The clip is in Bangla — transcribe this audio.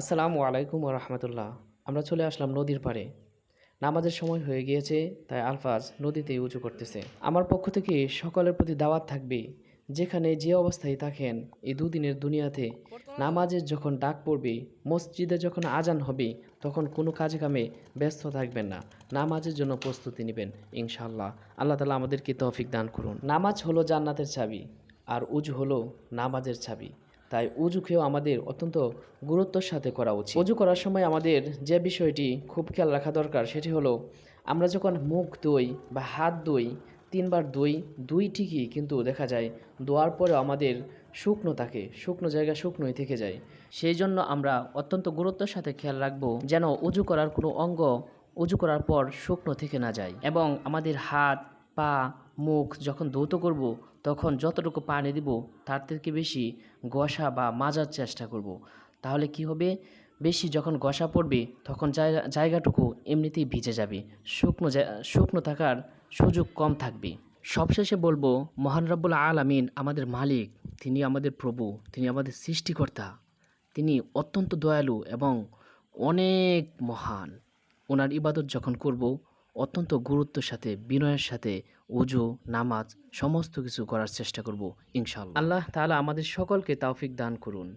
আসসালামু আলাইকুম রহমতুল্লাহ আমরা চলে আসলাম নদীর পাড়ে। নামাজের সময় হয়ে গিয়েছে, তাই আলফাজ নদীতে উঁচু করতেছে। আমার পক্ষ থেকে সকলের প্রতি দাওয়াত থাকবে, যেখানে যে অবস্থায় থাকেন, এই দুদিনের দুনিয়াতে নামাজের যখন ডাক পড়বে, মসজিদে যখন আজান হবে, তখন কোনো কাজে কামে ব্যস্ত থাকবেন না। নামাজের জন্য প্রস্তুতি নেবেন ইনশাল্লাহ আল্লাহ তালা আমাদেরকে তৌফিক দান করুন। নামাজ হলো জান্নাতের চাবি, আর উজু হলো নামাজের চাবি। তাই উজুকেও আমাদের অত্যন্ত গুরুত্বর সাথে করা উচিত। উজু করার সময় আমাদের যে বিষয়টি খুব খেয়াল রাখা দরকার সেটি হলো, আমরা যখন মুখ দই বা হাত দই তিনবার দই দুই ঠিকই কিন্তু দেখা যায় দোয়ার পরেও আমাদের শুকনো থাকে, শুকনো জায়গা শুকনোই থেকে যায়। সেই জন্য আমরা অত্যন্ত গুরুত্বের সাথে খেয়াল রাখব যেন উজু করার কোনো অঙ্গ উজু করার পর শুকনো থেকে না যায় এবং আমাদের হাত, পা মুখ যখন ধৌত করব, তখন যতটুকু পানি দিব, তার থেকে বেশি গসা বা মাজার চেষ্টা করব। তাহলে কি হবে? বেশি যখন গসা পড়বে, তখন জায়গা, জায়গাটুকু এমনিতেই ভিজে যাবে। শুকনো শুকনো থাকার সুযোগ কম থাকবে। সবশেষে বলব, মহান রব্বুল আলামিন আমাদের মালিক, তিনি আমাদের প্রভু, তিনি আমাদের সৃষ্টিকর্তা। তিনি অত্যন্ত দয়ালু এবং অনেক মহান। ওনার ইবাদত যখন করব অত্যন্ত গুরুত্বের সাথে, বিনয়ের সাথে উজু নামাজ সমস্ত কিছু করার চেষ্টা করব ইনশাল্লাহ আল্লাহ তাহলে আমাদের সকলকে তাওফিক দান করুন।